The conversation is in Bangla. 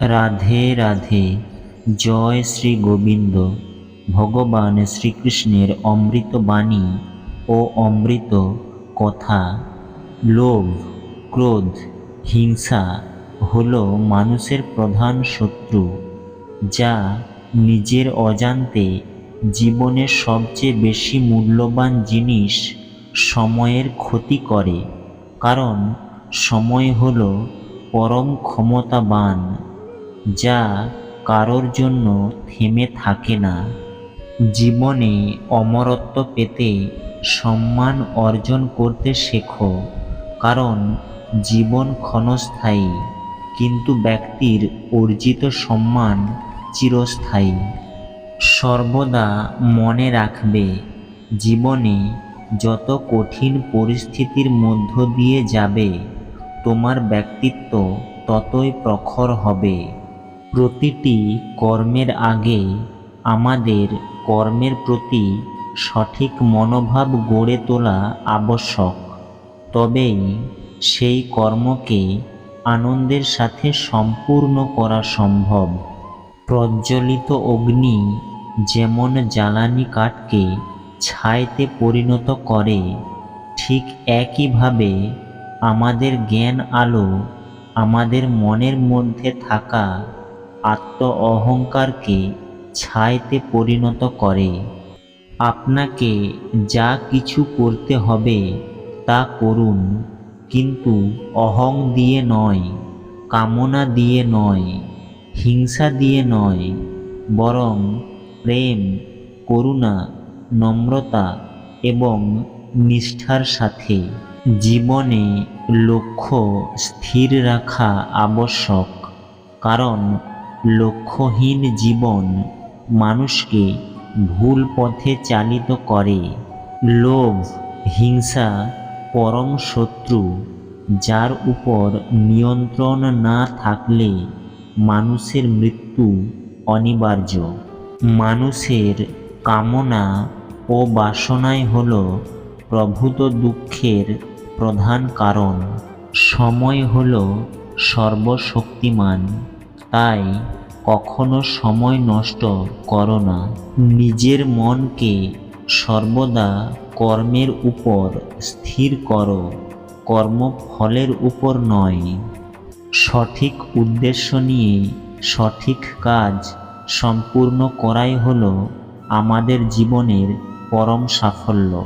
রাধে রাধে। জয় শ্রী গোবিন্দ। ভগবান শ্রীকৃষ্ণের অমৃত বাণী ও অমৃত কথা। লোভ, ক্রোধ, হিংসা হল মানুষের প্রধান শত্রু, যা নিজের অজান্তে জীবনের সবচেয়ে বেশি মূল্যবান জিনিস সময়ের ক্ষতি করে। কারণ সময় হল পরম ক্ষমতাবান। যা কারোর জন্য থেমে থাকে না। জীবনে অমরত্ব পেতে সম্মান অর্জন করতে শেখো, কারণ জীবন ক্ষণস্থায়ী, কিন্তু ব্যক্তির অর্জিত সম্মান চিরস্থায়ী। সর্বদা মনে রাখবে, জীবনে যত কঠিন পরিস্থিতির মধ্য দিয়ে যাবে, তোমার ব্যক্তিত্ব ততই প্রখর হবে। প্রতিটি কর্মের আগে আমাদের কর্মের প্রতি সঠিক মনোভাব গড়ে তোলা আবশ্যক। তবেই সেই কর্মকে আনন্দের সাথে সম্পূর্ণ করা সম্ভব। প্রজ্বলিত অগ্নি যেমন জ্বালানি কাঠকে ছাইতে পরিণত করে, ঠিক একইভাবে আমাদের জ্ঞান আলো আমাদের মনের মধ্যে থাকা আত্ম অহংকারকে ছাইতে পরিণত করে। আপনাকে যা কিছু করতে হবে তা করুন, কিন্তু অহং দিয়ে নয়, কামনা দিয়ে নয়, হিংসা দিয়ে নয়, বরং প্রেম, করুণা, নম্রতা এবং নিষ্ঠার সাথে জীবনে লক্ষ্য স্থির রাখা আবশ্যক। কারণ লক্ষ্যহীন জীবন মানুষকে ভুল পথে চালিত করে। লোভ, হিংসা, পরম শত্রু, যার উপর নিয়ন্ত্রণ না থাকলে মানুষের মৃত্যু অনিবার্য। মানুষের কামনা ও বাসনাই হল প্রভূত দুঃখের প্রধান কারণ। সময় হল সর্বশক্তিমান। তাই কখনো সময় নষ্ট করো না। নিজের মনকে সর্বদা কর্মের উপর স্থির করো। কর্মফলের উপর নয়। সঠিক উদ্দেশ্য নিয়ে সঠিক কাজ সম্পূর্ণ করাই হলো আমাদের জীবনের পরম সাফল্য।